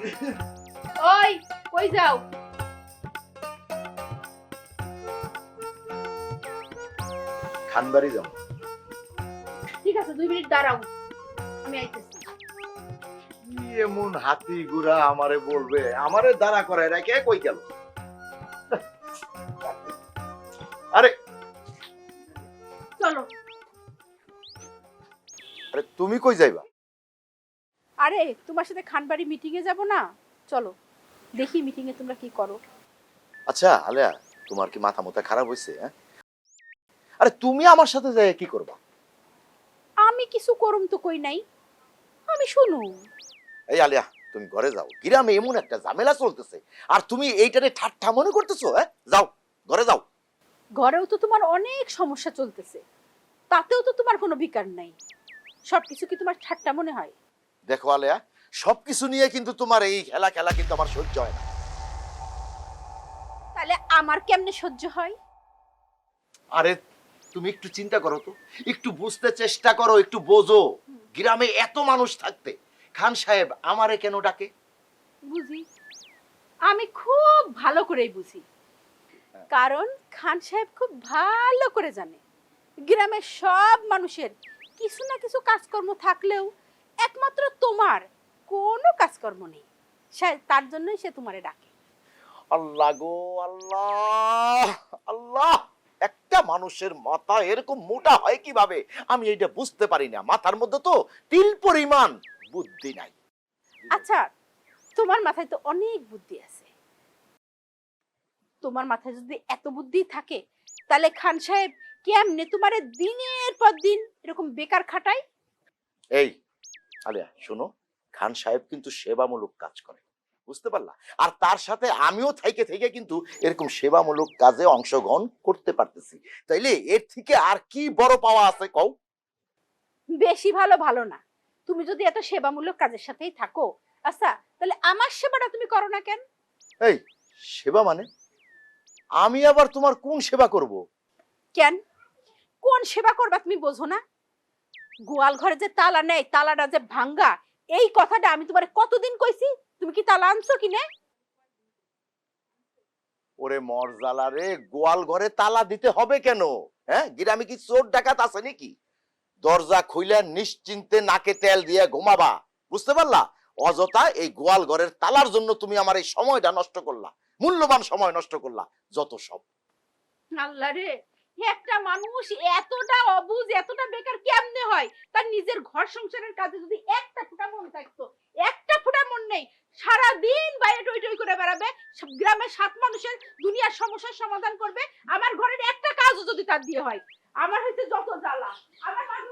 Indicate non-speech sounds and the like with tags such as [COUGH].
[LAUGHS] ওই কই যাও? খানবাড়ি যাও। ঠিক আছে দুই মিনিট দাঁড়াও। আমি আইতেছি। কি এমন হাতি গুড়া আমারে বলবে? আমারে দাঁড়া করে রেখে কই গেল? [LAUGHS] আরে! চলো। আরে তুমি কই যাইবা? আরে তোমার সাথে খানবাড়ি মিটিং এ যাব না? চলো দেখি মিটিং এ তোমরা কি করো। আচ্ছা আলিয়া তোমার কি মাথা মোথা খারাপ হয়েছে হ্যাঁ? আরে তুমি আমার সাথে যাই কি করবা? আমি কিছু করুম তো কই নাই। আমি শুনু। এই আলিয়া তুমি ঘরে যাও। গ্রামে এমন একটা ঝামেলা চলতেছে। আর তুমি এইটারে ঠাট্টা মনে করতেছো হ্যাঁ? যাও ঘরে যাও। ঘরেও তো তোমার অনেক সমস্যা চলতেছে। তাতেও তো তোমার কোনো বিকার নাই। সবকিছু কি তোমার ঠাট্টা মনে হয়? দেখো আলিয়া সবকিছু নিয়ে কিন্তু তোমার এই খেলা খেলা কিন্তু আমার সহ্য হয় না। তাহলে আমার কেমনে সহ্য হয়? আরে তুমি একটু চিন্তা করো তো। একটু বুঝতে চেষ্টা করো একটু বোঝো। গ্রামে এত মানুষ থাকতে খান সাহেব আমারে কেন ডাকে? বুঝি। আমি খুব ভালো করেই বুঝি। কারণ খান সাহেব খুব ভালো করে জানে। গ্রামের সব মানুষের কিছু না কিছু কাজকর্ম থাকলেও একমাত্র তোমার কোনো কাজকর্ম নেই। তার জন্যই সে তোমারে ডাকে। আল্লাহ গো আল্লাহ আল্লাহ একটা মানুষের মাথা এরকম মোটা হয় কীভাবে? আমি এটা বুঝতে পারি না। মাথার মধ্যে তো তিল পরিমাণ বুদ্ধি নাই। আচ্ছা তোমার মাথায় তো অনেক বুদ্ধি আছে। তোমার মাথায় যদি এত বুদ্ধি থাকে তাহলে খান সাহেব কেমনে তোমারে দিনের পর দিন এরকম বেকার খাটায়? এই আলিয়া শোনো খান সাহেব কিন্তু সেবামূলক কাজ করে বুঝতে পারলা? আর তার সাথে আমিও থেকে থেকে কিন্তু এরকম সেবামূলক কাজে অংশগ্রহণ করতে পারতেছি। তাইলে এর থেকে আর কি বড় পাওয়া আছে কও? বেশি ভালো ভালো না। তুমি যদি এত সেবামূলক কাজের সাথেই থাকো আচ্ছা তাহলে আমার সেবাটা তুমি করো না কেন? এই সেবা মানে? আমি আবার তোমার কোন সেবা করব? কেন? কোন সেবা করবা তুমি বোঝো না? গোয়াল ঘরে যে তালা নেই তালাটা যে ভাঙ্গা এই কথাটা আমি তোমার কতদিন কইছি? তুমি কি তালা আনছো কি না? ওরে মরজালা রে গোয়াল ঘরে তালা দিতে হবে কেন? হ্যাঁ গ্রামে কি চোর ডাকাত আছে নাকি? দরজা খুইলে নিশ্চিন্তে নাকে তেল দিয়ে ঘুমাবা বুঝতে পারলা? অযথা এই গোয়াল ঘরের তালার জন্য তুমি আমার এই সময়টা নষ্ট করলা মূল্যবান সময় নষ্ট করলা যত সব। আল্লাহ রে একটা মানুষ এতটা অবুজ, এতটা বেকার কেমনে হয়? তার নিজের ঘর সংসারের কাজে যদি একটা ফুটা মন থাকতো, একটা ফোটা মন নেই সারা দিন বাইরে টই টই করে বেড়াবে গ্রামের সাত মানুষের দুনিয়ার সমস্যার সমাধান করবে, আমার ঘরের একটা কাজও যদি তার দিয়ে হয়, আমার হচ্ছে যত জ্বালা, আমার